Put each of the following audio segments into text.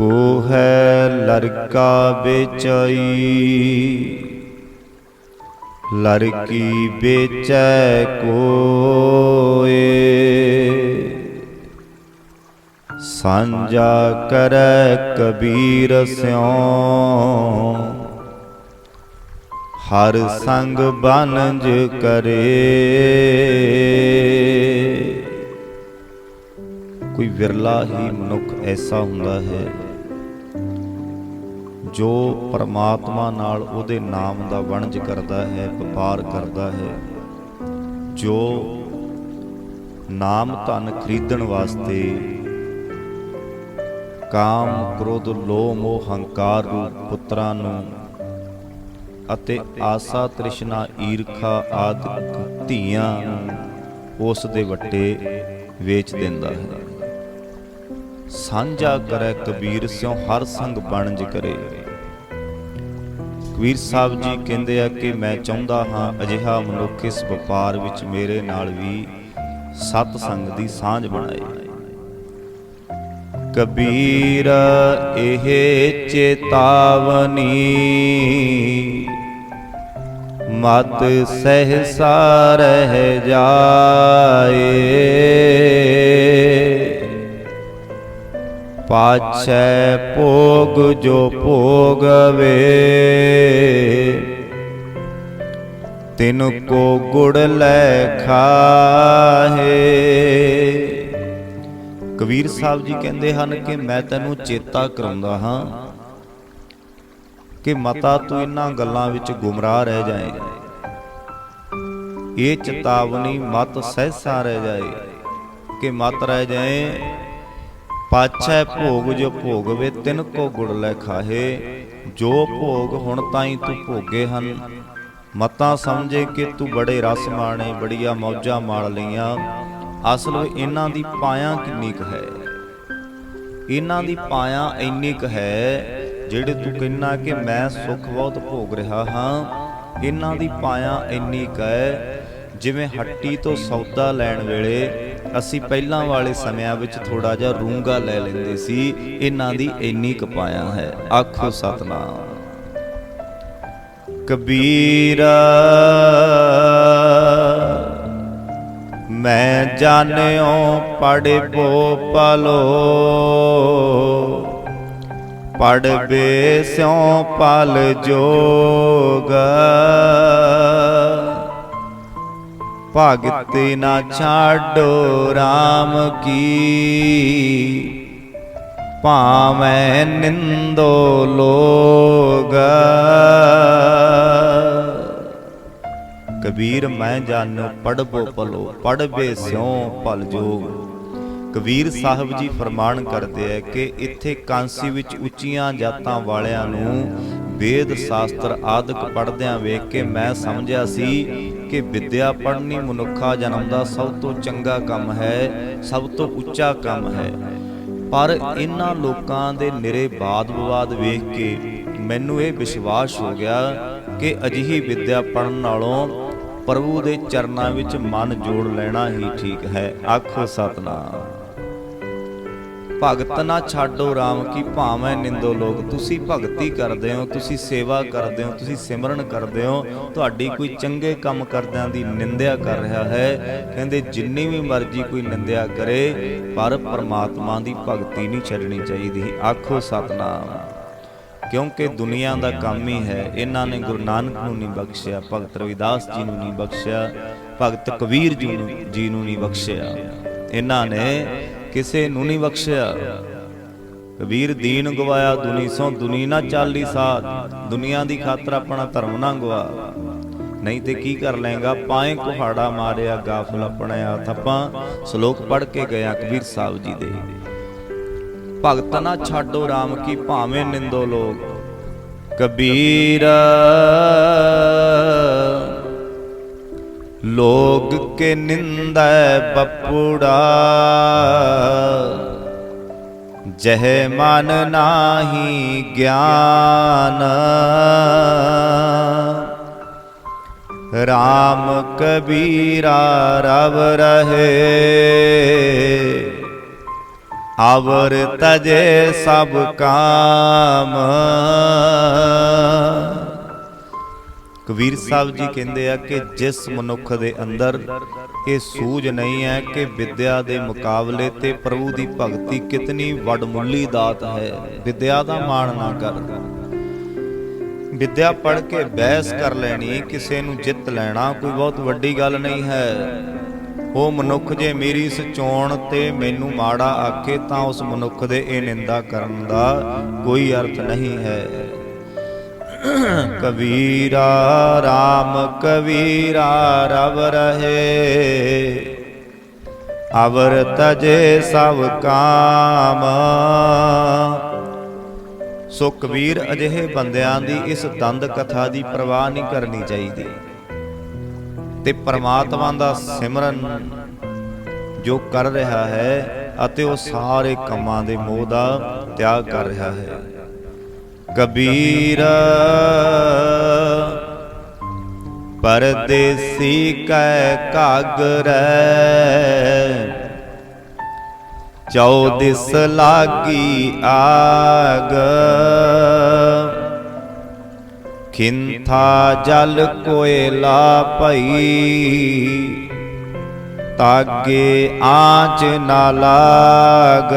ਕੋ ਹੈ ਲੜਕਾ ਵੇਚਾਈ। ਲੜਕੀ ਵੇਚੈ ਕੋਏ। ਸਾਂਝਾ ਕਰੈ ਕਬੀਰ ਸਿਉ। ਹਰ ਸੰਗ ਬਨਜ ਕਰੇ। ਕੋਈ ਵਿਰਲਾ ਹੀ ਮਨੁੱਖ ਐਸਾ ਹੁੰਦਾ ਹੈ ਜੋ ਪਰਮਾਤਮਾ ਨਾਲ ਉਹਦੇ ਨਾਮ ਦਾ ਵਣਜ ਕਰਦਾ ਹੈ, ਵਪਾਰ ਕਰਦਾ ਹੈ, ਜੋ ਨਾਮ ਧਨ ਖਰੀਦਣ ਵਾਸਤੇ ਕਾਮ, ਕ੍ਰੋਧ, ਲੋਭ, ਮੋਹ, ਹੰਕਾਰ ਰੂਪ ਪੁੱਤਰਾਂ ਨੂੰ ਅਤੇ ਆਸਾ, ਤ੍ਰਿਸ਼ਨਾ, ਈਰਖਾ ਆਦਿਕ ਧੀਆਂ ਨੂੰ ਉਸ ਦੇ ਵੱਟੇ ਵੇਚ ਦਿੰਦਾ ਹੈ। ਸਾਂਝਾ ਕਰੈ ਕਬੀਰ, ਸਿਉ ਹਰ ਸੰਗ ਬਣਜ ਕਰੇ। ਵੀਰ ਸਾਹਿਬ ਜੀ ਕਹਿੰਦੇ ਆ ਕਿ ਮੈਂ ਚਾਹੁੰਦਾ ਹਾਂ ਅਜਿਹਾ ਮਨੁੱਖ ਇਸ ਵਪਾਰ ਵਿੱਚ ਮੇਰੇ ਨਾਲ ਵੀ ਸਤ ਸੰਗ ਦੀ ਸਾਂਝ ਬਣਾਏ। ਕਬੀਰ ਇਹ ਚੇਤਾਵਨੀ ਮਤ ਸਹਸਾ ਰਹਿ ਜਾਏ। ਪਾਛੈ ਭੋਗ ਜੋ ਭੋਗਵੇ। ਤਿਨ ਕੋ ਗੁੜ ਲੈ ਖਾਹੇ। ਕਬੀਰ ਸਾਹਿਬ ਜੀ ਕਹਿੰਦੇ ਹਨ ਕਿ ਮੈਂ ਤੈਨੂੰ ਚੇਤਾ ਕਰਾਉਂਦਾ ਹਾਂ ਕਿ ਮਤਾ ਤੂੰ ਇਹਨਾਂ ਗੱਲਾਂ ਵਿੱਚ ਗੁੰਮਰਾਹ ਰਹਿ ਜਾਏਗਾ ਇਹ ਚੇਤਾਵਨੀ ਮਤ ਸਹਿਸਾ ਰਹਿ ਜਾਏ ਕਿ ਮਤ ਰਹਿ ਜਾਏ ਪਾਛੈ ਭੋਗ ਜੋ ਭੋਗਵੇ, ਤਿਨ ਕੋ ਗੁੜ ਲੈ ਖਾਹੇ। ਜੋ ਭੋਗ ਹੁਣ ਤਾਈ ਤੂੰ ਭੋਗੇ ਹਨ। ਮਤਾ ਸਮਝੇ ਕਿ ਤੂੰ ਬੜੇ ਰਸ ਮਾਣੇ, ਬੜੀਆਂ ਮੌਜਾਂ ਮਾਣ ਲਈਆਂ। ਅਸਲ ਵਿੱਚ ਇਹਨਾਂ ਦੀ ਪਾਇਆ ਕਿੰਨੀ ਕੁ ਹੈ? ਇਹਨਾਂ ਦੀ ਪਾਇਆ ਇੰਨੀ ਕੁ ਹੈ ਜਿਹੜੇ ਤੂੰ ਕਹਿੰਨਾ ਕਿ ਮੈਂ ਸੁੱਖ ਬਹੁਤ ਭੋਗ ਰਿਹਾ ਹਾਂ। ਇਹਨਾਂ ਦੀ ਪਾਇਆ ਇੰਨੀ ਕੁ ਹੈ ਜਿਵੇਂ ਹੱਟੀ ਤੋਂ ਸੌਦਾ ਲੈਣ ਵੇਲੇ ਅਸੀਂ ਪਹਿਲਾਂ ਵਾਲੇ ਸਮਿਆਂ ਵਿੱਚ ਥੋੜਾ ਜਿਹਾ ਰੂੰਗਾ ਲੈ ਲੈਂਦੇ ਸੀ। ਇਹਨਾਂ ਦੀ ਇੰਨੀ ਕਪਾਇਆ ਹੈ। ਆਖੋ ਸਤਨਾਮ। ਕਬੀਰਾ, ਮੈਂ ਜਾਣਿਓ ਪੜ ਪੜਬੋ ਪਲੋ ਪੜਬੇ ਸਿਉ ਪਲ ਜੋਗਾ। ਭਗਤੀ ਨਾ ਛਾਡੋ RAM ਕੀ। ਭਾਵੇਂ ਨਿੰਦੋ ਲੋਗ। ਕਬੀਰ ਮੈਂ ਜਾਣੋ ਪੜਬੋ ਪਲੋ ਪੜਬੇ ਸਿਉ ਪਲ ਜੋਗ। ਕਬੀਰ ਸਾਹਿਬ ਜੀ ਫਰਮਾਨ ਕਰਦੇ ਆ ਕਿ ਇੱਥੇ ਕਾਂਸੀ ਵਿੱਚ ਉੱਚੀਆਂ ਜਾਤਾਂ ਵਾਲਿਆਂ ਨੂੰ ਵੇਦ ਸ਼ਾਸਤਰ ਆਦਿਕ ਪੜ੍ਹਦਿਆਂ ਵੇਖ ਕੇ ਮੈਂ ਸਮਝਿਆ ਸੀ ਕਿ ਵਿਦਿਆ ਪੜ੍ਹਨੀ ਮਨੁੱਖਾ ਜਨਮ ਦਾ ਸਭ ਤੋਂ ਚੰਗਾ ਕੰਮ ਹੈ, ਸਭ ਤੋਂ ਉੱਚਾ ਕੰਮ ਹੈ। ਪਰ ਇਹਨਾਂ ਲੋਕਾਂ ਦੇ ਨਿਰੇ ਬਾਦ ਵਿਵਾਦ ਵੇਖ ਕੇ ਮੈਨੂੰ ਇਹ ਵਿਸ਼ਵਾਸ ਹੋ ਗਿਆ ਕਿ ਅਜਿਹੀ ਵਿਦਿਆ ਪੜਨ ਨਾਲੋਂ ਪ੍ਰਭੂ ਦੇ ਚਰਨਾਂ ਵਿੱਚ ਮਨ ਜੋੜ ਲੈਣਾ ਹੀ ਠੀਕ ਹੈ। ਆਖੋ ਸਤਨਾਮ। ਭਗਤ ਨਾ ਛਾਡੋ RAM ਕੀ ਭਾਵੇਂ ਨਿੰਦੋ ਲੋਕ। ਤੁਸੀਂ ਭਗਤੀ ਕਰਦੇ ਹੋ, ਤੁਸੀਂ ਸੇਵਾ ਕਰਦੇ ਹੋ, ਤੁਸੀਂ ਸਿਮਰਨ ਕਰਦੇ ਹੋ। ਤੁਹਾਡੀ ਕੋਈ ਚੰਗੇ ਕੰਮ ਕਰਦਿਆਂ ਦੀ ਨਿੰਦਿਆ ਕਰ ਰਿਹਾ ਹੈ। ਕਹਿੰਦੇ ਜਿੰਨੀ ਵੀ ਮਰਜ਼ੀ ਕੋਈ ਨਿੰਦਿਆ ਕਰੇ, ਪਰ ਪਰਮਾਤਮਾ ਦੀ ਭਗਤੀ ਨਹੀਂ ਛੱਡਣੀ ਚਾਹੀਦੀ। ਆਖੋ ਸਤਨਾਮ। ਕਿਉਂਕਿ ਦੁਨੀਆ ਦਾ ਕੰਮ ਹੀ ਹੈ, ਇਹਨਾਂ ਨੇ ਗੁਰੂ ਨਾਨਕ ਨੂੰ ਨਹੀਂ ਬਖਸ਼ਿਆ, ਭਗਤ ਰਵਿਦਾਸ ਜੀ ਨੂੰ ਨਹੀਂ ਬਖਸ਼ਿਆ, ਭਗਤ ਕਬੀਰ ਜੀ ਨੂੰ ਜੀ ਨੂੰ ਨਹੀਂ ਬਖਸ਼ਿਆ। ਇਹਨਾਂ ਨੇ ਕਿਸੇ ਨੂੰ ਨਹੀਂ ਬਖਸ਼ਿਆ। ਕਬੀਰ ਦੀਨ ਗਵਾਇਆ, ਦੁਨੀ ਸੋ ਦੁਨੀ ਨਾ ਚਾਲੀ ਸਾਥ। ਦੁਨੀਆ ਦੀ ਖਾਤਰ ਆਪਣਾ ਧਰਮ ਨਾ ਗਵਾ। ਨਹੀਂ ਤੇ ਕੀ ਕਰ ਲੇਗਾ ਪਾਏ ਕੁਹਾੜਾ ਮਾਰਿਆ, ਗਾਫਲ ਆਪਣੇ ਹੱਥ। ਆਪਾਂ ਸ਼ਲੋਕ ਪੜ੍ਹ ਕੇ ਗਿਆ ਕਬੀਰ ਸਾਹਿਬ ਜੀ ਦੇ। ਭਗਤ ਨਾ ਛਾਡੋ RAM ਕੀ ਭਾਵੇਂ ਨਿੰਦੋ ਲੋਕ। ਕਬੀਰ ਲੋਗ ਕੇ ਨਿੰਦੈ ਬਪੂੜਾ। ਜਹ ਮਨ ਨਾਹੀ ਗਿਆਨ। RAM ਕਬੀਰਾ ਰਵ ਰਹੇ। ਆਵਰ ਤਜੇ ਸਭ ਕਾਮ। ਕਬੀਰ ਸਾਹਿਬ ਜੀ ਕਹਿੰਦੇ ਆ ਕਿ ਜਿਸ ਮਨੁੱਖ ਦੇ ਅੰਦਰ ਇਹ ਸੂਝ ਨਹੀਂ ਹੈ ਕਿ ਵਿਦਿਆ ਦੇ ਮੁਕਾਬਲੇ ਤੇ ਪ੍ਰਭੂ ਦੀ ਭਗਤੀ ਕਿਤਨੀ ਵਡਮੁੱਲੀ ਦਾਤ ਹੈ। ਵਿਦਿਆ ਦਾ ਮਾਣ ਨਾ ਕਰ। ਵਿਦਿਆ ਪੜ੍ਹ ਕੇ ਬਹਿਸ ਕਰ ਲੈਣੀ ਕਿਸੇ ਨੂੰ ਜਿੱਤ ਲੈਣਾ ਕੋਈ ਬਹੁਤ ਵੱਡੀ ਗੱਲ ਨਹੀਂ ਹੈ। ਉਹ ਮਨੁੱਖ ਜੇ ਮੇਰੀ ਸਚੋਣ ਤੇ ਮੈਨੂੰ ਮਾੜਾ ਆਖੇ ਤਾਂ ਉਸ ਮਨੁੱਖ ਦੇ ਇਹ ਨਿੰਦਾ ਕਰਨ ਦਾ ਕੋਈ ਅਰਥ ਨਹੀਂ ਹੈ। ਕਬੀਰਾ RAM ਕਬੀਰਾ ਰਵ ਰਹੇ। ਅਵਰ ਤਜੇ ਸਭ ਕਾਮ। ਸੋ ਕਬੀਰ ਅਜਿਹੇ ਬੰਦਿਆਂ ਦੀ ਇਸ ਦੰਦ ਕਥਾ ਦੀ ਪ੍ਰਵਾਹ ਨਹੀਂ ਕਰਨੀ ਚਾਹੀਦੀ। ਤੇ ਪਰਮਾਤਮਾ ਦਾ ਸਿਮਰਨ ਜੋ ਕਰ ਰਿਹਾ ਹੈ ਅਤੇ ਉਹ ਸਾਰੇ ਕੰਮਾਂ ਦੇ ਮੋਹ ਦਾ ਤਿਆਗ ਕਰ ਰਿਹਾ ਹੈ। ਕਬੀਰ ਪਰਦੇਸੀ ਕੈ ਕਾਗਰੈ ਚੌਦਿਸ ਲਾਗੀ ਆਗ। ਖਿੰਥਾ ਜਲ ਕੋਇਲਾ ਭਈ। ਤਾਗੇ ਆਂਚ ਨਾ ਲਾਗ।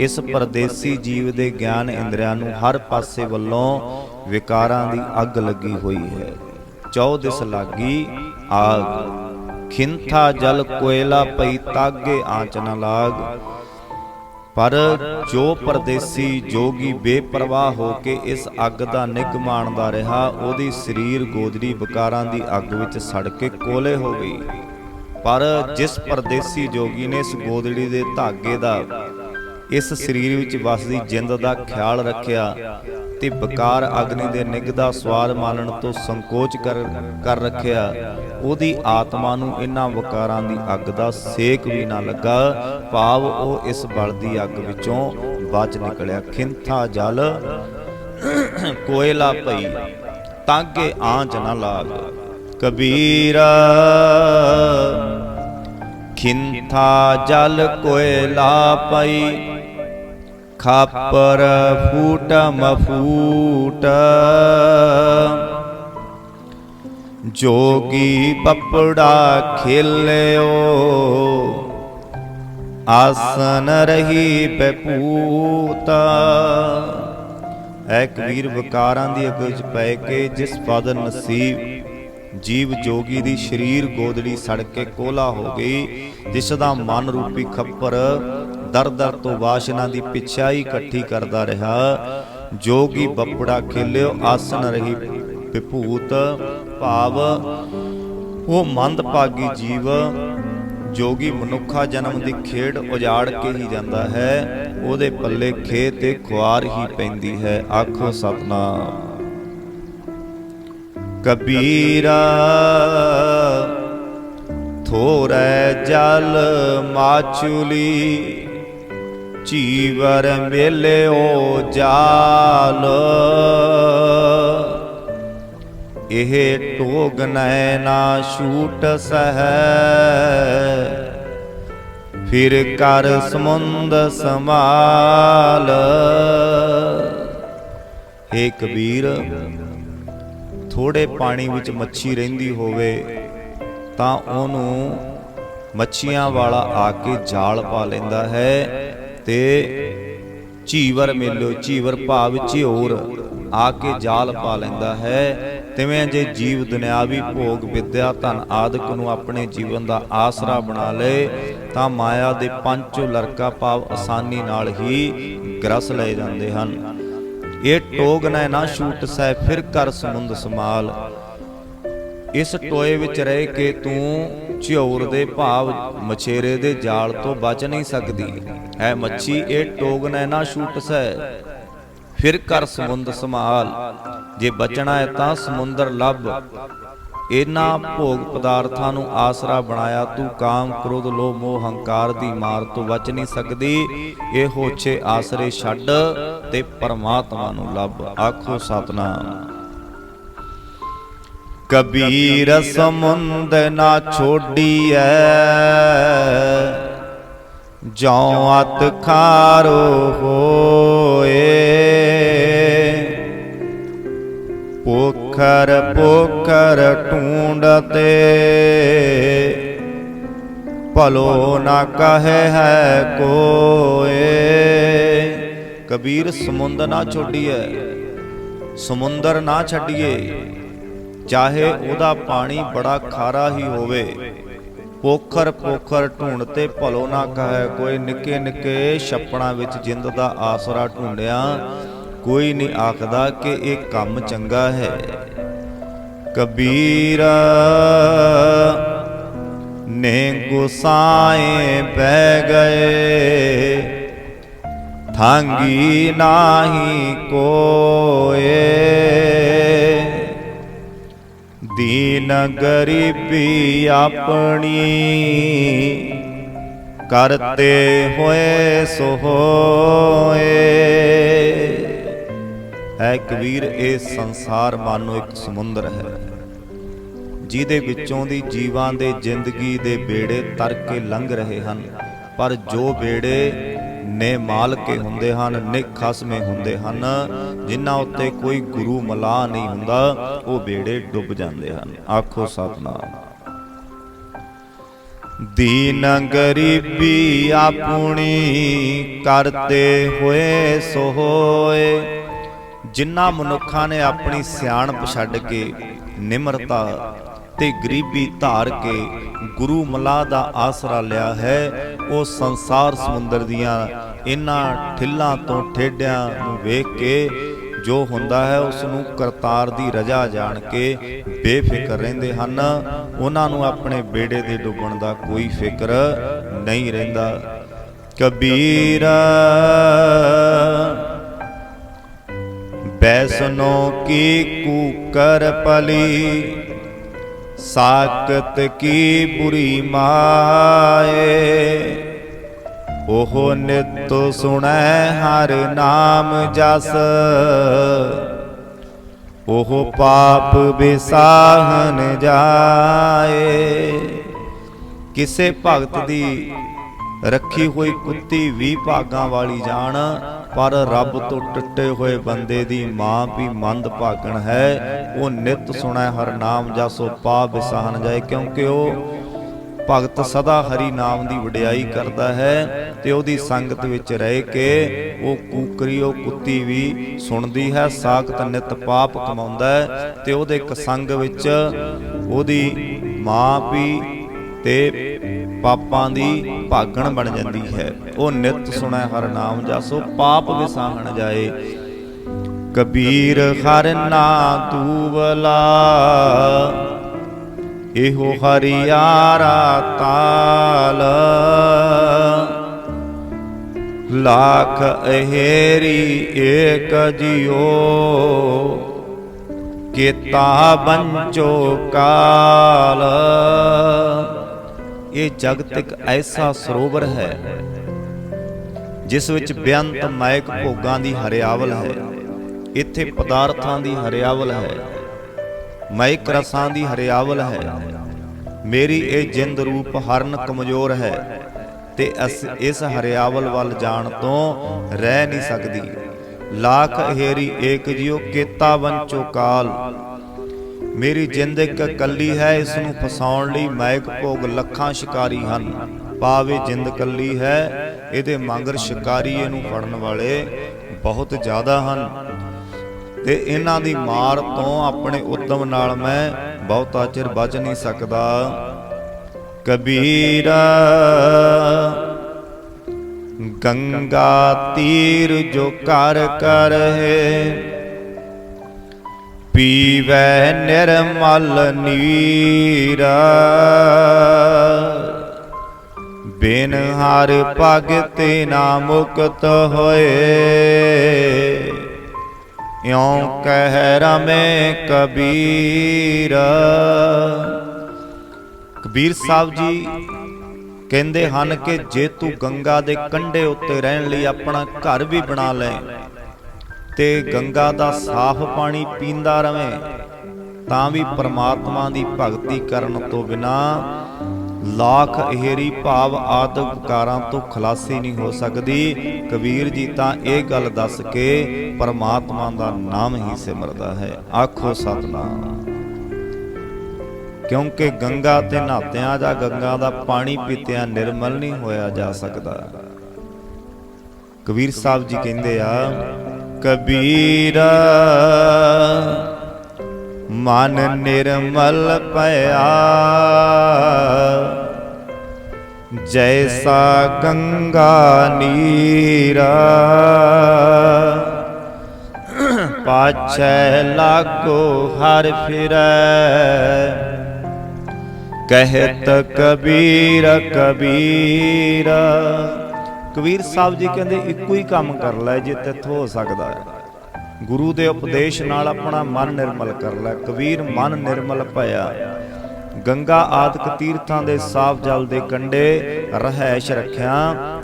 ਇਸ ਪਰਦੇਸੀ ਜੀਵ ਦੇ ਗਿਆਨ ਇੰਦਰੀਆਂ ਨੂੰ ਹਰ ਪਾਸੇ ਵੱਲੋਂ ਵਿਕਾਰਾਂ ਦੀ ਅੱਗ ਲੱਗੀ ਹੋਈ ਹੈ। ਚੌਦਿਸ ਲਾਗੀ, ਆਗ। ਖਿੰਥਾ ਜਲ ਕੋਇਲਾ ਪਈ ਤਾਗੇ ਆਂਚ ਨਾ ਲਾਗ। ਪਰ ਜੋ ਪਰਦੇਸੀ ਜੋਗੀ ਬੇਪਰਵਾਹ ਹੋ ਕੇ ਇਸ ਅੱਗ ਦਾ ਨਿੱਘ ਮਾਣਦਾ ਰਿਹਾ, ਉਹਦੀ ਸਰੀਰ ਗੋਦੜੀ ਵਿਕਾਰਾਂ ਦੀ ਅੱਗ ਵਿੱਚ ਸੜ ਕੇ ਕੋਲੇ ਹੋ ਗਈ। ਪਰ ਜਿਸ ਪਰਦੇਸੀ ਜੋਗੀ ਨੇ ਇਸ ਗੋਦੜੀ ਦੇ ਧਾਗੇ ਦਾ ਇਸ ਸਰੀਰ ਵਿੱਚ ਵਸਦੀ ਜਿੰਦ ਦਾ ਖਿਆਲ ਰੱਖਿਆ ਤੇ ਵਿਕਾਰ ਅਗਨੀ ਦੇ ਨਿੱਘ ਦਾ ਸਵਾਦ ਮਾਣਨ ਤੋਂ ਸੰਕੋਚ ਕਰ ਕਰ ਰੱਖਿਆ। ਉਹਦੀ ਆਤਮਾ ਨੂੰ ਇਹਨਾਂ ਵਿਕਾਰਾਂ ਦੀ ਅੱਗ ਦਾ ਸੇਕ ਵੀ ਨਾ ਲੱਗਾ। ਭਾਵ ਉਹ ਇਸ ਬਲਦੀ ਅੱਗ ਵਿੱਚੋਂ ਬਚ ਨਿਕਲਿਆ। ਖਿੰਥਾ ਜਲ, ਕੋਇਲਾ ਪਈ ਤਾਂਗੇ ਆਂਚ ਨਾ ਲਾਗ। ਕਬੀਰਾ, ਖਿੰਥਾ ਜਲ, ਕੋਇਲਾ ਪਈ ਖਾਪਰ ਫੂਟ। ਮਫੂਟ ਜੋਗੀ ਪਪੜਾ ਖੇਲਿਓ। ਆਸਨ ਰਹੀ ਪਪੂਤ ਐ ਕਬੀਰ ਵਿਕਾਰਾਂ ਦੀ ਅੱਗ ਚ ਪੈ ਕੇ ਜਿਸ ਪਦ ਨਸੀਬ ਜੀਵ ਜੋਗੀ ਦੀ ਸਰੀਰ ਗੋਦੜੀ ਸੜ ਕੇ ਕੋਲਾ ਹੋ ਗਈ, ਜਿਸ ਦਾ ਮਨ ਰੂਪੀ ਖੱਪਰ ਦਰ ਦਰ ਤੋਂ ਵਾਸ਼ਨਾ ਦੀ ਪਿਛਾਈ ਇਕੱਠੀ ਕਰਦਾ ਰਿਹਾ। ਜੋਗੀ ਬੱਪੜਾ ਖੇਲਿਓ ਆਸਨ ਰਹੀ ਵਿਭੂਤ ਭਾਵ। ਉਹ ਮੰਦ ਭਾਗੀ ਜੀਵ, ਜੋਗੀ ਮਨੁੱਖਾ ਜਨਮ ਦੀ ਖੇਡ ਉਜਾੜ ਕੇ ਹੀ ਜਾਂਦਾ ਹੈ। ਉਹਦੇ ਪੱਲੇ ਖੇ ਤੇ ਖੁਆਰ ਹੀ ਪੈਂਦੀ ਹੈ। ਆਖੋ ਸਤਨਾਮ। ਕਬੀਰਾ ਥੋਰੈ ਜਲ ਮਾਚੁਲੀ। ਜੀਵਰ ਮੇਲਿਓ ਜਾਲ। ਇਹ ਟੋਗ ਨੈ ਛੂਟ ਸਹਿ। ਫਿਰ ਕਰ ਸਮੁੰਦ ਸਮਾਲ ਏ ਕਬੀਰ ਥੋੜੇ ਪਾਣੀ ਵਿੱਚ ਮੱਛੀ ਰਹਿੰਦੀ ਹੋਵੇ, ਤਾਂ ਉਹਨੂੰ ਮੱਛੀਆਂ ਵਾਲਾ ਆ ਕੇ ਜਾਲ ਪਾ ਲੈਂਦਾ ਹੈ। ਤੇ ਝੀਵਰ ਮੇਲੋ ਝੀਵਰ ਭਾਵ ਝਿਓਰ ਆ ਕੇ ਜਾਲ ਪਾ ਲੈਂਦਾ ਹੈ। ਤਿਵੇਂ ਜੇ ਜੀਵ ਦੁਨਿਆਵੀ ਭੋਗ ਵਿਦਿਆ, ਧਨ ਆਦਿਕ ਨੂੰ ਆਪਣੇ ਜੀਵਨ ਦਾ ਆਸਰਾ ਬਣਾ ਲਏ ਤਾਂ ਮਾਇਆ ਦੇ ਪੰਜੋ ਲਰਕਾ ਭਾਵ ਆਸਾਨੀ ਨਾਲ ਹੀ ਗਰਸ ਲਏ ਜਾਂਦੇ ਹਨ। ਇਹ ਟੋਗ ਨਾ ਨਾ ਛੂਟ ਸੈ ਫਿਰ ਕਰ ਸਮੁੰਦ ਸਮਾਲ ਇਸ ਟੋਏ ਵਿੱਚ ਰਹਿ ਕੇ ਤੂੰ ਝਿਉਰ ਦੇ ਭਾਵ ਮਛੇਰੇ ਦੇ ਜਾਲ ਤੋਂ ਬਚ ਨਹੀਂ ਸਕਦੀ। ਹੈ ਮੱਛੀ, ਇਹ ਟੋਗ ਨਾ ਨਾ ਫਿਰ ਕਰ ਸਮੁੰਦ ਸੰਭਾਲ। ਜੇ ਬਚਣਾ ਹੈ ਤਾਂ ਸਮੁੰਦਰ ਲੱਭ। ਇਹਨਾਂ ਭੋਗ ਪਦਾਰਥਾਂ ਨੂੰ ਆਸਰਾ ਬਣਾਇਆ ਤੂੰ ਕਾਮ, ਕ੍ਰੋਧ, ਲੋਭ, ਮੋਹ, ਹੰਕਾਰ ਦੀ ਮਾਰ ਤੋਂ ਬਚ ਨਹੀਂ ਸਕਦੀ। ਇਹ ਹੋਛੇ ਆਸਰੇ ਛੱਡ ਤੇ ਪਰਮਾਤਮਾ ਨੂੰ ਲੱਭ। ਆਖੋ ਸਤਨਾਮ। ਕਬੀਰ ਸਮੁੰਦ ਨਾ ਛੋਡੀਐ। ਜਉ ਅਤ ਖਾਰੋ ਹੋਏ। ਪੋਖਰ ਪੋਖਰ ਢੂੰਡਤੇ ਭਲੋ ਨਾ ਕਹੇ ਹੈ ਕੋਏ। ਕਬੀਰ ਸਮੁੰਦ ਨਾ ਛੋਡੀਐ। ਸਮੁੰਦਰ ਨਾ ਛੱਡੀਏ। ਚਾਹੇ ਉਹਦਾ ਪਾਣੀ ਬੜਾ ਖਾਰਾ ਹੀ ਹੋਵੇ। ਪੋਖਰ ਪੋਖਰ ਢੂੰਡ ਤੇ ਭਲੋ ਨਾ ਕਹੇ, ਕੋਈ ਨਿੱਕੇ ਨਿੱਕੇ ਛੱਪੜਾਂ ਵਿੱਚ ਜਿੰਦ ਦਾ ਆਸਰਾ ਢੂੰਡਿਆ, ਕੋਈ ਨਹੀਂ ਆਖਦਾ ਕਿ ਇਹ ਕੰਮ ਚੰਗਾ ਹੈ। ਕਬੀਰ ਨੇ ਗੁਸਾਏ ਬਹਿ ਗਏ ਥਾਂਗੀ ਨਾਹੀ ਕੋਏ। ਦੀਨ ਗਰੀਬੀ ਆਪਣੀ। ਕਰਤੇ ਹੋਏ ਸੋ ਹੋਏ ਹੈ ਕਬੀਰ ਇਹ ਸੰਸਾਰ ਮਾਨੋ ਇੱਕ ਸਮੁੰਦਰ ਹੈ, ਜਿਹਦੇ ਵਿੱਚੋਂ ਦੀ ਜੀਵਾਂ ਦੇ ਜ਼ਿੰਦਗੀ ਦੇ ਬੇੜੇ ਤਰ ਕੇ ਲੰਘ ਰਹੇ ਹਨ, ਪਰ ਜੋ ਬੇੜੇ ਨੇ ਮਾਲਕੇ ਹੁੰਦੇ ਹਨ ਨਿਖਸਮੇ ਹੁੰਦੇ ਹਨ। ਜਿਨ੍ਹਾਂ ਉੱਤੇ ਕੋਈ ਗੁਰੂ ਮਲਾ ਨਹੀਂ ਹੁੰਦਾ, ਉਹ ਬੇੜੇ ਡੁੱਬ ਜਾਂਦੇ ਹਨ। ਆਖੋ ਸਤਨਾਮ। ਦੀਨ ਗਰੀਬੀ ਆਪਣੀ ਕਰਤੇ ਹੋਏ ਸੋ ਹੋਏ ਜਿਨ੍ਹਾਂ ਮਨੁੱਖਾਂ ਨੇ ਆਪਣੀ ਸਿਆਣਪ ਛੱਡ ਕੇ ਨਿਮਰਤਾ ਤੇ ਗਰੀਬੀ ਧਾਰ ਕੇ ਗੁਰੂ ਮਲਾ ਦਾ ਆਸਰਾ ਲਿਆ ਹੈ, ਉਹ ਸੰਸਾਰ ਸਮੁੰਦਰ ਦੀਆਂ ਇਹਨਾਂ ਠਿੱਲਾਂ ਤੋਂ ਠੇਡਿਆਂ ਨੂੰ ਵੇਖ ਕੇ ਜੋ ਹੁੰਦਾ ਹੈ ਉਸ ਨੂੰ ਕਰਤਾਰ ਦੀ ਰਜਾ ਜਾਣ ਕੇ ਬੇਫਿਕਰ ਰਹਿੰਦੇ ਹਨ। ਉਹਨਾਂ ਨੂੰ ਆਪਣੇ ਬੇੜੇ ਦੇ ਡੁੱਬਣ ਦਾ ਕੋਈ ਫਿਕਰ ਨਹੀਂ ਰਹਿੰਦਾ। ਕਬੀਰ ਬੈਸਨੋ ਕੀ ਕੂਕਰ ਪਲੀ ਸਾਕਤ ਕੀ ਬੁਰੀ ਮਾਏ? ਉਹ ਨਿਤ ਸੁਣੈ ਹਰ ਨਾਮ ਜਸ। ਉਹ ਪਾਪ ਬਿਸਾਹਨ ਜਾਏ। ਕਿਸੇ ਭਗਤ ਦੀ ਰੱਖੀ ਹੋਈ ਕੁੱਤੀ 20 ਭਾਗਾਂ ਵਾਲੀ ਜਾਣ, ਪਰ ਰੱਬ ਤੋਂ ਟੁੱਟੇ ਹੋਏ ਬੰਦੇ ਦੀ ਮਾਂ ਵੀ ਮੰਦ ਭਾਗਣ ਹੈ। ਉਹ ਨਿਤ ਸੁਣੈ ਹਰ ਨਾਮ ਜਸੋ ਪਾਪ ਬਿਸਾਹਨ ਜਾਏ, ਕਿਉਂਕਿ ਉਹ ਭਗਤ ਸਦਾ ਹਰੀ ਨਾਮ ਦੀ ਵਡਿਆਈ ਕਰਦਾ ਹੈ ਤੇ ਉਹਦੀ ਸੰਗਤ ਵਿੱਚ ਰਹਿ ਕੇ ਉਹ ਕੂਕਰੀ, ਉਹ ਕੁੱਤੀ ਵੀ ਸੁਣਦੀ ਹੈ, ਸਾਖਤ ਨਿਤ ਪਾਪ ਕਮਾਉਂਦਾ ਹੈ ਤੇ ਉਹਦੇ ਇੱਕ ਸੰਗ ਵਿੱਚ ਉਹਦੀ ਮਾਂ ਵੀ ਤੇ ਪਾਪਾਂ ਦੀ ਭਾਗਣ ਬਣ ਜਾਂਦੀ ਹੈ। ਉਹ ਨਿਤ ਸੁਣੈ ਹਰ ਨਾਮ ਜਸੋ ਪਾਪ ਵਿਸਾਹਣ ਜਾਏ। ਕਬੀਰ ਹਰ ਨਾ ਤੂਵਲਾ, ਇਹੋ ਹਰਿਆਰਾ ਤਾਲ। ਲੱਖ ਅਹੇਰੀ ਏਕ ਜਿਉ, ਕੀਤਾ ਬੰਚੋ ਕਾਲ। ਇਹ ਜਗਤ ਇੱਕ ਐਸਾ ਸਰੋਵਰ ਹੈ, ਜਿਸ ਵਿੱਚ ਬੇਅੰਤ ਮਾਇਕ ਭੋਗਾਂ ਦੀ ਹਰਿਆਵਲ ਹੈ, ਇੱਥੇ ਪਦਾਰਥਾਂ ਦੀ ਹਰਿਆਵਲ ਹੈ, ਮਾਇਕ ਰਸਾਂ ਦੀ ਹਰਿਆਵਲ ਹੈ, ਮੇਰੀ ਇਹ ਜਿੰਦ ਰੂਪ ਹਰਨ ਕਮਜ਼ੋਰ ਹੈ, ਤੇ ਅਸ, ਇਸ ਹਰਿਆਵਲ ਵੱਲ ਜਾਣ ਤੋਂ ਰਹਿ ਨਹੀਂ ਸਕਦੀ। ਲੱਖ ਹੇਰੀ ਏਕ ਜਿਉ, ਕੀਤਾ ਵੰਚੋ ਕਾਲ ਮੇਰੀ ਜਿੰਦ ਇੱਕ ਕੱਲੀ ਹੈ ਇਸ ਨੂੰ ਫਸਾਉਣ ਲਈ ਮਾਇਕ ਭੋਗ ਲੱਖਾਂ ਸ਼ਿਕਾਰੀ ਹਨ। ਪਾਵੇ ਜਿੰਦ ਕੱਲੀ ਹੈ, ਇਹਦੇ ਮੰਗਰ ਸ਼ਿਕਾਰੀ ਇਹਨੂੰ ਫੜਨ ਵਾਲੇ ਬਹੁਤ ਜ਼ਿਆਦਾ ਹਨ। ਤੇ ਇਹਨਾਂ ਦੀ ਮਾਰ ਤੋਂ ਆਪਣੇ ਉਦਮ ਨਾਲ ਮੈਂ ਬਹੁਤਾ ਚਿਰ ਬਚ ਨਹੀਂ ਸਕਦਾ। ਕਬੀਰਾ, ਗੰਗਾ ਤੀਰ ਜੋ ਕਰ ਕਰ ਹੈ ਪੀਵੈ ਨਿਰਮਲ ਨੀਰ। ਬਿਨ ਹਰ ਭਗਤੇ ਨਾ ਮੁਕਤ ਹੋਏ। ਇਉਂ ਕਹਿ ਰਮੇ ਕਬੀਰ। ਕਬੀਰ ਸਾਹਿਬ ਜੀ ਕਹਿੰਦੇ ਹਨ ਕਿ ਜੇ ਤੂੰ ਗੰਗਾ ਦੇ ਕੰਢੇ ਉੱਤੇ ਰਹਿਣ ਲਈ ਆਪਣਾ ਘਰ ਵੀ ਬਣਾ ਲੈ ਤੇ ਗੰਗਾ ਦਾ ਸਾਫ਼ ਪਾਣੀ ਪੀਂਦਾ ਰਵੇਂ, ਤਾਂ ਵੀ ਪਰਮਾਤਮਾ ਦੀ ਭਗਤੀ ਕਰਨ ਤੋਂ ਬਿਨਾ ਲੱਖ ਇਹਰੀ ਭਾਵ ਆਦਿ ਵਿਕਾਰਾਂ ਤੋਂ ਖਲਾਸੀ ਨਹੀਂ ਹੋ ਸਕਦੀ। ਕਬੀਰ ਜੀ ਤਾਂ ਇਹ ਗੱਲ ਦੱਸ ਕੇ ਪਰਮਾਤਮਾ ਦਾ ਨਾਮ ਹੀ ਸਿਮਰਦਾ ਹੈ। ਆਖੋ ਸਤਨਾਮ। ਕਿਉਂਕਿ ਗੰਗਾ ਤੇ ਨਹਾਤਿਆਂ ਜਾਂ ਗੰਗਾ ਦਾ ਪਾਣੀ ਪੀਤਿਆਂ ਨਿਰਮਲ ਨਹੀਂ ਹੋਇਆ ਜਾ ਸਕਦਾ। ਕਬੀਰ ਸਾਹਿਬ ਜੀ ਕਹਿੰਦੇ ਆ ਕਬੀਰ। ਮਨ ਨਿਰਮਲ ਭਇਆ ਜੈਸਾ ਗੰਗਾ ਨੀਰਾ। ਪਾਛੈ ਲਾਗੋ ਹਰ ਫਿਰੈ। ਕਹਿਤ ਕਬੀਰ ਕਬੀਰ। ਕਬੀਰ ਸਾਹਿਬ ਜੀ ਕਹਿੰਦੇ, ਇੱਕੋ ਹੀ ਕੰਮ ਕਰ ਲੈ ਜੇ ਤਿੱਥੋਂ ਹੋ ਸਕਦਾ ਹੈ। ਗੁਰੂ ਦੇ ਉਪਦੇਸ਼ ਨਾਲ ਆਪਣਾ ਮਨ ਨਿਰਮਲ ਕਰ ਲੈ। ਕਬੀਰ ਮਨ ਨਿਰਮਲ ਭਇਆ। ਗੰਗਾ ਆਦਿਕ ਤੀਰਥਾਂ ਦੇ ਸਾਫ਼ ਜਲ ਦੇ ਕੰਢੇ ਰਹਿائش ਰੱਖਿਆ।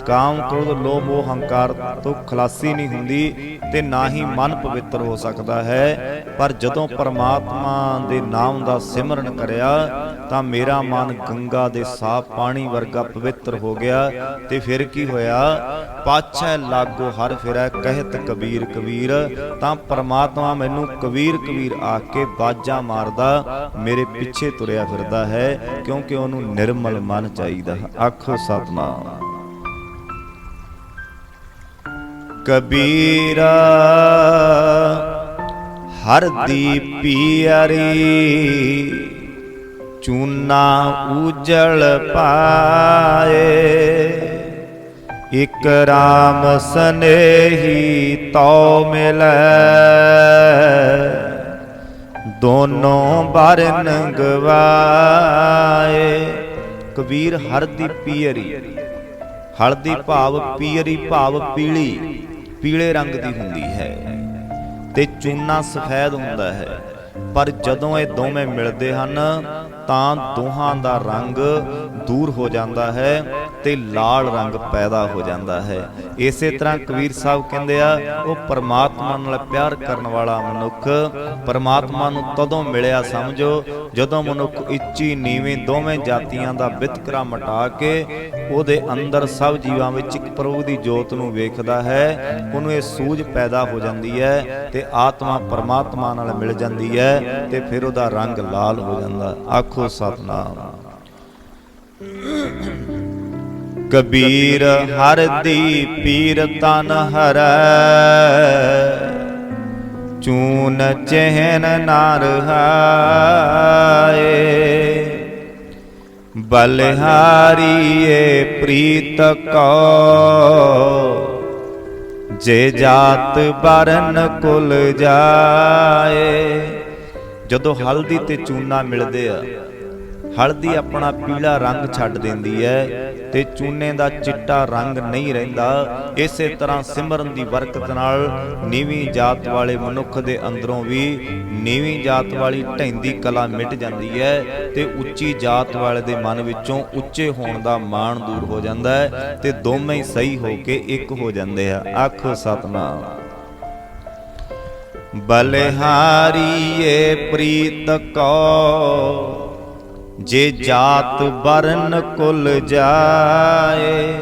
ਕਾਮ, ਕ੍ਰੋਧ, ਲੋਭ ਮੋਹ ਹੰਕਾਰ ਤੋਂ ਖਲਾਸੀ ਨਹੀਂ ਹੁੰਦੀ ਤੇ ਨਾ ਹੀ ਮਨ ਪਵਿੱਤਰ ਹੋ ਸਕਦਾ ਹੈ। ਪਰ ਜਦੋਂ ਪਰਮਾਤਮਾ ਦੇ ਨਾਮ ਦਾ ਸਿਮਰਨ ਕਰਿਆ, ਤਾਂ ਮੇਰਾ ਮਨ ਗੰਗਾ ਦੇ ਸਾਫ਼ ਪਾਣੀ ਵਰਗਾ ਪਵਿੱਤਰ ਹੋ ਗਿਆ ਤੇ ਫਿਰ ਕੀ ਹੋਇਆ? ਪਾਛੈ ਲਾਗੋ ਹਰ ਫਿਰੈ, ਕਹਿਤ ਕਬੀਰ ਕਬੀਰ। ਤਾਂ ਪਰਮਾਤਮਾ ਮੈਨੂੰ ਕਬੀਰ ਕਬੀਰ ਆ ਕੇ ਬਾਜਾ ਮਾਰਦਾ, ਮੇਰੇ ਪਿੱਛੇ ਤੁਰਿਆ ਫਿਰ ਫਿਰਦਾ ਹੈ, ਕਿਉਂਕਿ ਉਹਨੂੰ ਨਿਰਮਲ ਮਨ ਚਾਹੀਦਾ ਹੈ। ਆਖੋ ਸਤਨਾਮ। ਕਬੀਰਾ, ਹਰ ਦੀ ਪੀਰੀ ਚੂਨਾ ਉਜਲ ਪਾਏ। ਇਕ ਰਾਮ ਸਨੇਹੀ ਤਉ ਮਿਲੈ। ਦੋਨੋਂ ਬਰਨ ਗਵਾਏ ਕਬੀਰ ਹਰ ਦੀ ਪੀਰੀ ਹਲਦੀ ਭਾਵ ਪੀਰੀ ਭਾਵ ਪੀਲੀ, ਪੀਲੇ ਰੰਗ ਦੀ ਹੁੰਦੀ ਹੈ ਤੇ ਚੂਨਾ ਸਫੈਦ ਹੁੰਦਾ ਹੈ। ਪਰ ਜਦੋਂ ਇਹ ਦੋਵੇਂ ਮਿਲਦੇ ਹਨ, ਤਾਂ ਦੋਹਾਂ ਦਾ ਰੰਗ ਦੂਰ ਹੋ ਜਾਂਦਾ ਹੈ ਤੇ ਲਾਲ ਰੰਗ ਪੈਦਾ ਹੋ ਜਾਂਦਾ ਹੈ। ਇਸੇ ਤਰ੍ਹਾਂ ਕਬੀਰ ਸਾਹਿਬ ਕਹਿੰਦੇ ਆ, ਉਹ ਪਰਮਾਤਮਾ ਨਾਲ ਪਿਆਰ ਕਰਨ ਵਾਲਾ ਮਨੁੱਖ ਪਰਮਾਤਮਾ ਨੂੰ ਤਦੋਂ ਮਿਲਿਆ ਸਮਝੋ ਜਦੋਂ ਮਨੁੱਖ ਇੱਚੀ ਨੀਵੀਂ ਦੋਵੇਂ ਜਾਤੀਆਂ ਦਾ ਵਿਤਕਰਾ ਮਟਾ ਕੇ ਉਹਦੇ ਅੰਦਰ ਸਭ ਜੀਵਾਂ ਵਿੱਚ ਇੱਕ ਪ੍ਰਭੂ ਦੀ ਜੋਤ ਨੂੰ ਵੇਖਦਾ ਹੈ, ਉਹਨੂੰ ਇਹ ਸੂਝ ਪੈਦਾ ਹੋ ਜਾਂਦੀ ਹੈ ਤੇ ਆਤਮਾ ਪਰਮਾਤਮਾ ਨਾਲ ਮਿਲ ਜਾਂਦੀ ਹੈ ਤੇ ਫਿਰ ਉਹਦਾ ਰੰਗ ਲਾਲ ਹੋ ਜਾਂਦਾ। ਆਖੋ ਸਤਨਾਮ। ਕਬੀਰ ਹਰ ਦੀ ਪੀਰ ਤਨ ਹਰੈ। ਚੂਨ ਚਹਿਨ ਨਾ ਰਹਾਏ ਬਲਿਹਾਰੀਏ ਪ੍ਰੀਤ ਕੋ। ਜੇ ਜਾਤ ਬਰਨ ਕੁਲ ਜਾਏ। ਜਦੋਂ ਹਲਦੀ ਤੇ ਚੂਨਾ ਮਿਲਦੇ ਆ ਹਲਦੀ ਆਪਣਾ ਪੀਲਾ ਰੰਗ ਛੱਡ ਦਿੰਦੀ ਹੈ ਤੇ ਚੂਨੇ ਦਾ ਚਿੱਟਾ ਰੰਗ ਨਹੀਂ ਰਹਿੰਦਾ। ਇਸੇ ਤਰ੍ਹਾਂ ਸਿਮਰਨ ਦੀ ਬਰਕਤ ਨਾਲ ਨੀਵੀਂ ਜਾਤ ਵਾਲੇ ਮਨੁੱਖ ਦੇ ਅੰਦਰੋਂ ਵੀ ਨੀਵੀਂ ਜਾਤ ਵਾਲੀ ਢੈਂਦੀ ਕਲਾ ਮਿਟ ਜਾਂਦੀ ਹੈ ਤੇ ਉੱਚੀ ਜਾਤ ਵਾਲੇ ਦੇ ਮਨ ਵਿੱਚੋਂ ਉੱਚੇ ਹੋਣ ਦਾ ਮਾਣ ਦੂਰ ਹੋ ਜਾਂਦਾ ਹੈ ਤੇ ਦੋਵੇਂ ਸਹੀ ਹੋ ਕੇ ਇੱਕ ਹੋ ਜਾਂਦੇ ਆ। ਆਖੋ ਸਤਨਾਮ। ਬਲਿਹਾਰੀਏ ਪ੍ਰੀਤ ਕੋ ਜੇ ਜਾਤ ਬਰਨ ਕੁਲ ਜਾਏ,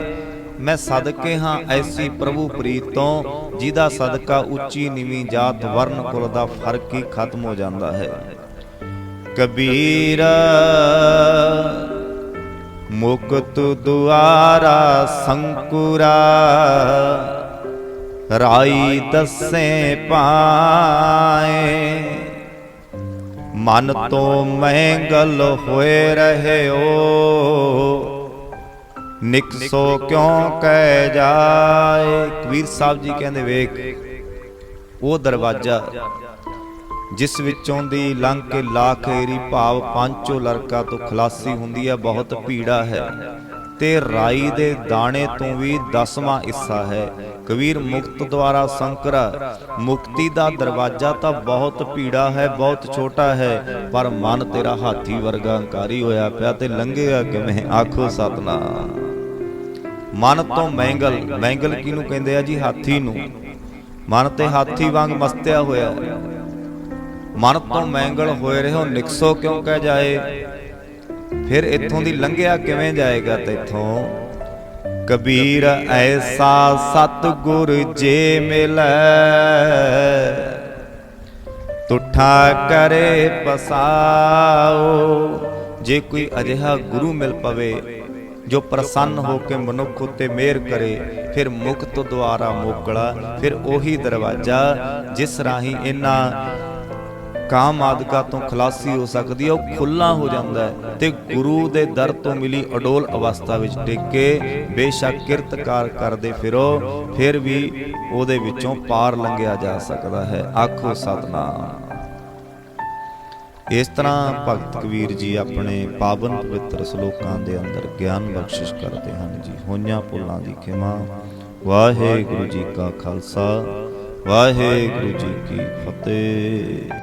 ਮੈਂ ਸਦਕੇ ਹਾਂ ਐਸੀ ਪ੍ਰਭੂ ਪ੍ਰੀਤ ਤੋਂ ਜਿਹਦਾ ਸਦਕਾ ਉੱਚੀ ਨੀਵੀਂ ਜਾਤ ਵਰਨ ਕੁਲ ਦਾ ਫ਼ਰਕ ਹੀ ਖਤਮ ਹੋ ਜਾਂਦਾ ਹੈ। ਕਬੀਰ, ਮੁਕਤ ਦੁਆਰਾ ਸੰਕੁਰਾ, ਰਾਈ ਦੱਸੇ ਪਾਏ। ਮਨ ਤੋਂ ਮਹਿੰਗਲ ਹੋਏ ਰਹਿਓ। ਨਿਕਸੋ ਕਿਉਂ ਕਹਿ ਜਾਏ? ਕਬੀਰ ਸਾਹਿਬ ਜੀ ਕਹਿੰਦੇ ਵੇਖ, ਉਹ ਦਰਵਾਜ਼ਾ ਜਿਸ ਵਿੱਚੋਂ ਦੀ ਲੰਘ ਕੇ ਲਾਖੇਰੀ ਭਾਵ ਪੰਚੋ ਲਰਕਾ ਤੋਂ ਖਲਾਸੀ ਹੁੰਦੀ ਹੈ ਬਹੁਤ ਭੀੜਾ ਹੈ ਤੇ ਰਾਈ ਦੇ ਦਾਣੇ ਤੋਂ ਵੀ ਦਸਵਾਂ ਹਿੱਸਾ ਹੈ। ਕਬੀਰ ਮੁਕਤ ਦੁਆਰਾ ਸੰਕਰਾ। ਮੁਕਤੀ ਦਾ ਦਰਵਾਜ਼ਾ ਤਾਂ ਬਹੁਤ ਭੀੜਾ ਹੈ, ਬਹੁਤ ਛੋਟਾ ਹੈ, ਪਰ ਮਨ ਤੇਰਾ ਹਾਥੀ ਵਰਗਾ ਹੰਕਾਰੀ ਹੋਇਆ ਪਿਆ ਤੇ ਲੰਘੇਗਾ ਕਿਵੇਂ? ਆਖੋ ਸਤਨਾਮ। ਮਨ ਤੋਂ ਮੈਂਗਲ ਮੈਂਗਲ ਕਿਹਨੂੰ ਕਹਿੰਦੇ ਆ ਜੀ? ਹਾਥੀ ਨੂੰ। ਮਨ ਤੇ ਹਾਥੀ ਵਾਂਗ ਮਸਤਿਆ ਹੋਇਆ। ਮਨ ਤੋਂ ਮੈਂਗਲ ਹੋਏ ਰਹੋ, ਨਿਕਸੋ ਕਿਉਂ ਕਹਿ ਜਾਏ? ਫਿਰ ਇੱਥੋਂ ਦੀ ਲੰਘਿਆ ਕਿਵੇਂ ਜਾਏਗਾ ਤੇਥੋਂ? ਕਬੀਰ, ਐਸਾ ਸਤਿਗੁਰ ਜੇ ਮਿਲੈ। ਤੁਠਾ ਕਰੇ ਪਸਾਓ, ਜੇ ਕੋਈ ਅਜਿਹਾ ਗੁਰੂ ਮਿਲ ਪਵੇ, ਜੋ ਪ੍ਰਸੰਨ ਹੋ ਕੇ ਮਨੁੱਖ ਉੱਤੇ ਮਿਹਰ ਕਰੇ, ਫਿਰ ਮੁਕਤ ਦੁਆਰਾ ਮੋਕਲਾ, ਫਿਰ ਉਹੀ ਦਰਵਾਜ਼ਾ, ਜਿਸ ਰਾਹੀਂ ਇਹਨਾਂ ਕਾਮ ਆਦਿਕਾ ਤੋਂ ਖਲਾਸੀ ਹੋ ਸਕਦੀ ਹੈ, ਉਹ ਖੁੱਲਾ ਹੋ ਜਾਂਦਾ ਹੈ ਤੇ ਗੁਰੂ ਦੇ ਦਰ ਤੋਂ ਮਿਲੀ ਅਡੋਲ ਅਵਸਥਾ ਵਿੱਚ ਟਿਕ ਕੇ ਬੇਸ਼ੱਕ ਕਿਰਤਕਾਰ ਕਰਦੇ ਫਿਰੋ, ਫਿਰ ਵੀ ਉਹਦੇ ਵਿੱਚੋਂ ਪਾਰ ਲੰਘਿਆ ਜਾ ਸਕਦਾ ਹੈ। ਆਖੋ ਸਤਨਾਮ। ਇਸ ਤਰ੍ਹਾਂ ਭਗਤ ਕਬੀਰ ਜੀ ਆਪਣੇ ਪਾਵਨ ਪਵਿੱਤਰ ਸ਼ਲੋਕਾਂ ਦੇ ਅੰਦਰ ਗਿਆਨ ਬਖਸ਼ਿਸ਼ ਕਰਦੇ ਹਨ ਜੀ। ਹੋਈਆਂ ਭੁੱਲਾਂ ਦੀ ਖਿਮਾ। ਵਾਹਿਗੁਰੂ ਜੀ ਕਾ ਖਾਲਸਾ, ਵਾਹਿਗੁਰੂ ਜੀ ਕੀ ਫਤਿਹ।